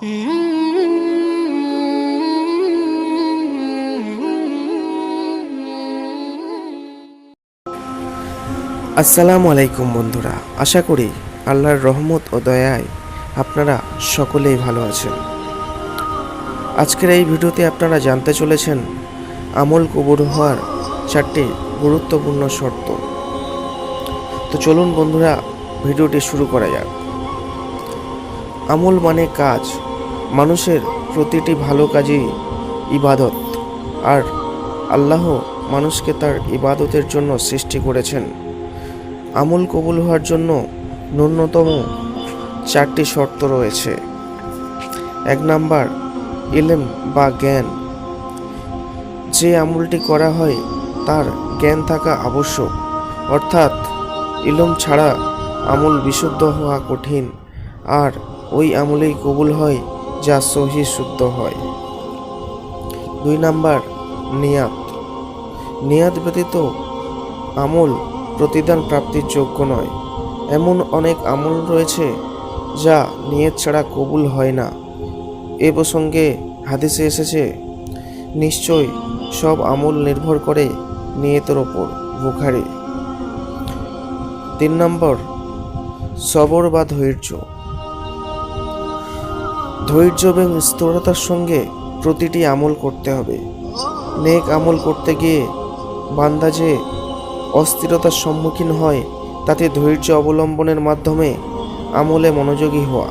আসসালামু আলাইকুম বন্ধুরা, আশা করি আল্লাহর রহমত ও দয়ায় আপনারা সকলেই ভালো আছেন। আজকের এই ভিডিওতে আপনারা জানতে চলেছেন, আমল কবুল হওয়ার চারটি গুরুত্বপূর্ণ শর্ত। তো চলুন বন্ধুরা, ভিডিওটি শুরু করা যাক। আমল মানে কাজ মানুষের প্রতিটি ভালো কাজই ইবাদত। আর আল্লাহ মানুষকে তার ইবাদতের জন্য সৃষ্টি করেছেন। আমল কবুল হওয়ার জন্য ন্যূনতম চারটি শর্ত রয়েছে। এক নাম্বার, ইলেম বা জ্ঞান। যে আমলটি করা হয়, তার জ্ঞান থাকা আবশ্যক। অর্থাৎ, ইলম ছাড়া আমল বিশুদ্ধ হওয়া কঠিন। আর ওই আমলেই কবুল হয় যা সহি শুদ্ধ হয়। দুই নাম্বার, নিয়াত। নিয়াত ব্যতীত আমল প্রতিদান প্রাপ্তির যোগ্য নয়। এমন অনেক আমল রয়েছে যা নিয়ত ছাড়া কবুল হয় না। এ প্রসঙ্গে হাদিসে এসেছে, নিশ্চয় সব আমল নির্ভর করে নিয়তের ওপর, বুখারি। তিন নম্বর, সবর বা ধৈর্য। ধৈর্য এবং স্থিরতার সঙ্গে প্রতিটি আমল করতে হবে। নেক আমল করতে গিয়ে বান্দা যে অস্থিরতার সম্মুখীন হয়, তাতে ধৈর্য অবলম্বনের মাধ্যমে আমলে মনোযোগী হওয়া।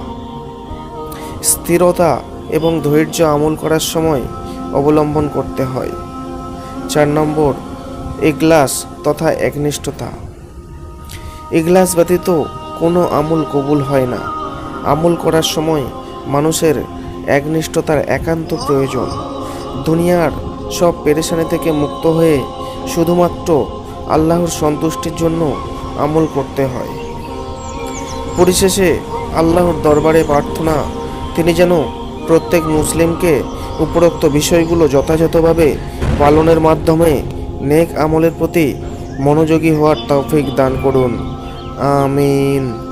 স্থিরতা এবং ধৈর্য আমল করার সময় অবলম্বন করতে হয়। চার নম্বর এগ্লাস তথা একনিষ্ঠতা। এগ্লাস ব্যতীত কোনো আমল কবুল হয় না। আমল করার সময় মানুষের একনিষ্ঠতার একান্ত প্রয়োজন। দুনিয়ার সব পেরেশানি থেকে মুক্ত হয়ে শুধুমাত্র আল্লাহর সন্তুষ্টির জন্য আমল করতে হয়। পরিশেষে আল্লাহর দরবারে প্রার্থনা, তিনি যেন প্রত্যেক মুসলিমকে উপরোক্ত বিষয়গুলো যথাযথভাবে পালনের মাধ্যমে নেক আমলের প্রতি মনোযোগী হওয়ার তৌফিক দান করুন। আমিন।